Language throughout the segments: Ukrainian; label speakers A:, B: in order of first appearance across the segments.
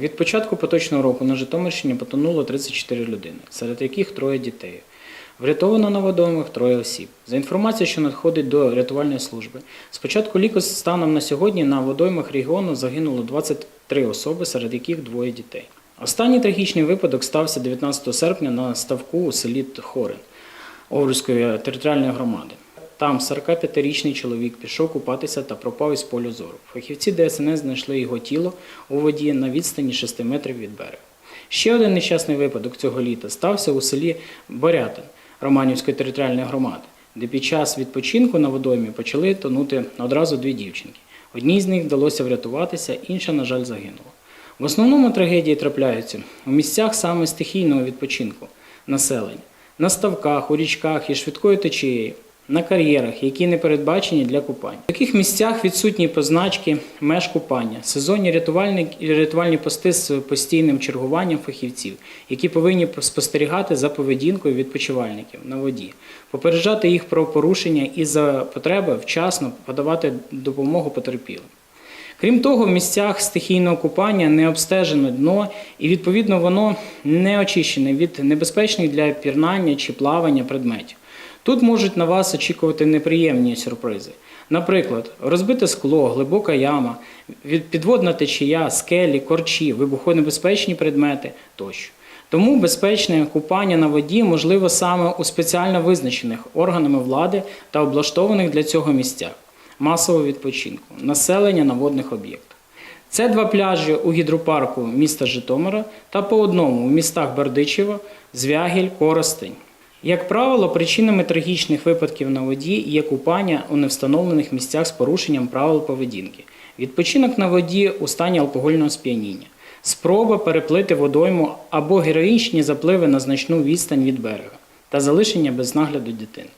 A: Від початку поточного року на Житомирщині потонуло 34 людини, серед яких троє дітей. Врятовано на водоймах троє осіб. За інформацією, що надходить до рятувальної служби, з початку ліку станом на сьогодні на водоймах регіону загинуло 23 особи, серед яких двоє дітей. Останній трагічний випадок стався 19 серпня на ставку у селі Хорин Овруцької територіальної громади. Там 45-річний чоловік пішов купатися та пропав із полю зору. Фахівці ДСНС знайшли його тіло у воді на відстані 6 метрів від берега. Ще один нещасний випадок цього літа стався у селі Борятин Романівської територіальної громади, де під час відпочинку на водоймі почали тонути одразу дві дівчинки. Одній з них вдалося врятуватися, інша, на жаль, загинула. В основному трагедії трапляються у місцях саме стихійного відпочинку населення, на ставках, у річках і швидкою течією, на кар'єрах, які не передбачені для купання. В таких місцях відсутні позначки меж купання, сезонні рятувальні, рятувальні пости з постійним чергуванням фахівців, які повинні спостерігати за поведінкою відпочивальників на воді, попереджати їх про порушення і за потреби вчасно подавати допомогу потерпілим. Крім того, в місцях стихійного купання не обстежено дно, і відповідно воно не очищене від небезпечних для пірнання чи плавання предметів. Тут можуть на вас очікувати неприємні сюрпризи. Наприклад, розбите скло, глибока яма, підводна течія, скелі, корчі, вибухонебезпечні предмети тощо. Тому безпечне купання на воді можливо саме у спеціально визначених органами влади та облаштованих для цього місцях масового відпочинку, населення на водних об'єктах. Це два пляжі у гідропарку міста Житомира та по одному у містах Бердичево, Звягіль, Коростень. Як правило, причинами трагічних випадків на воді є купання у невстановлених місцях з порушенням правил поведінки, відпочинок на воді у стані алкогольного сп'яніння, спроба переплити водойму або героїчні запливи на значну відстань від берега та залишення без нагляду дитини.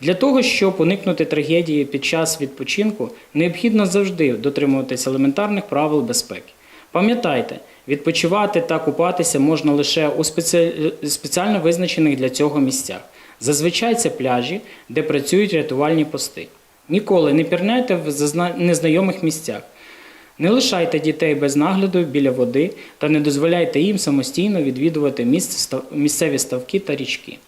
A: Для того, щоб уникнути трагедії під час відпочинку, необхідно завжди дотримуватися елементарних правил безпеки. Пам'ятайте, відпочивати та купатися можна лише у спеці- спеціально визначених для цього місцях. Зазвичай це пляжі, де працюють рятувальні пости. Ніколи не пірнайте в незнайомих місцях. Не лишайте дітей без нагляду біля води та не дозволяйте їм самостійно відвідувати місцеві ставки та річки.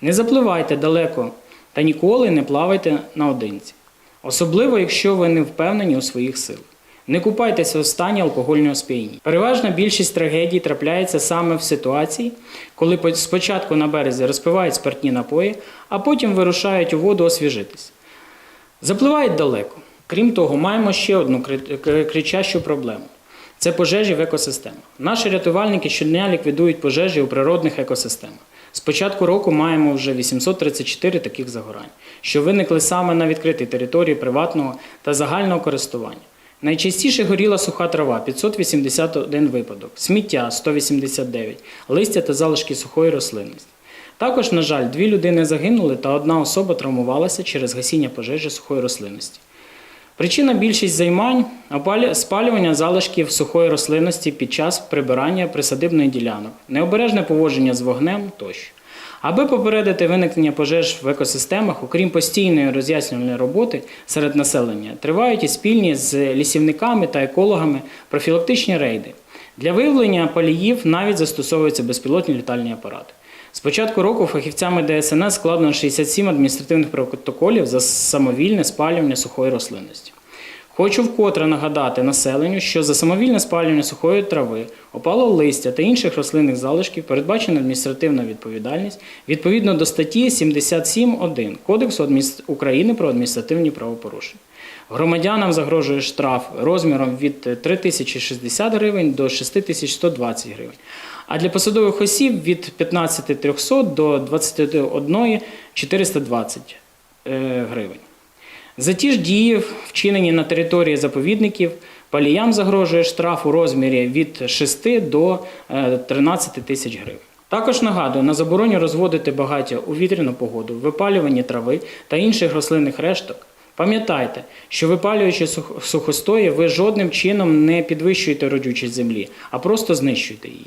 A: Не запливайте далеко та ніколи не плавайте наодинці, особливо якщо ви не впевнені у своїх силах. Не купайтеся у стані алкогольного сп'яніння. Переважна більшість трагедій трапляється саме в ситуації, коли спочатку на березі розпивають спиртні напої, а потім вирушають у воду освіжитись. Запливають далеко. Крім того, маємо ще одну кри- кри- кричащу проблему. Це пожежі в екосистемах. Наші рятувальники щодня ліквідують пожежі у природних екосистемах. З початку року маємо вже 834 таких загорань, що виникли саме на відкритій території приватного та загального користування. Найчастіше горіла суха трава 581 випадок, сміття 189, листя та залишки сухої рослинності. Також, на жаль, дві людини загинули та одна особа травмувалася через гасіння пожежі сухої рослинності. Причина більшість займань спалювання залишків сухої рослинності під час прибирання присадибної ділянок, необережне поводження з вогнем тощо. Аби попередити виникнення пожеж в екосистемах, окрім постійної роз'яснювальної роботи серед населення, тривають і спільні з лісівниками та екологами профілактичні рейди. Для виявлення паліїв навіть застосовуються безпілотні літальні апарати. З початку року фахівцями ДСНС складено 67 адміністративних протоколів за самовільне спалювання сухої рослинності. Хочу вкотре нагадати населенню, що за самовільне спалювання сухої трави, опалого листя та інших рослинних залишків передбачена адміністративна відповідальність відповідно до статті 77.1 Кодексу України про адміністративні правопорушення. Громадянам загрожує штраф розміром від 3060 гривень до 6120 гривень. А для посадових осіб від 15300 до 21 420 е, гривень. За ті ж дії, вчинені на території заповідників, паліям загрожує штраф у розмірі від 6 до е, 13 тисяч гривень. Також нагадую, на забороні розводити багаття у вітряну погоду, випалюванні трави та інших рослинних решток. Пам'ятайте, що випалюючи сух- сухостої, ви жодним чином не підвищуєте родючість землі, а просто знищуєте її.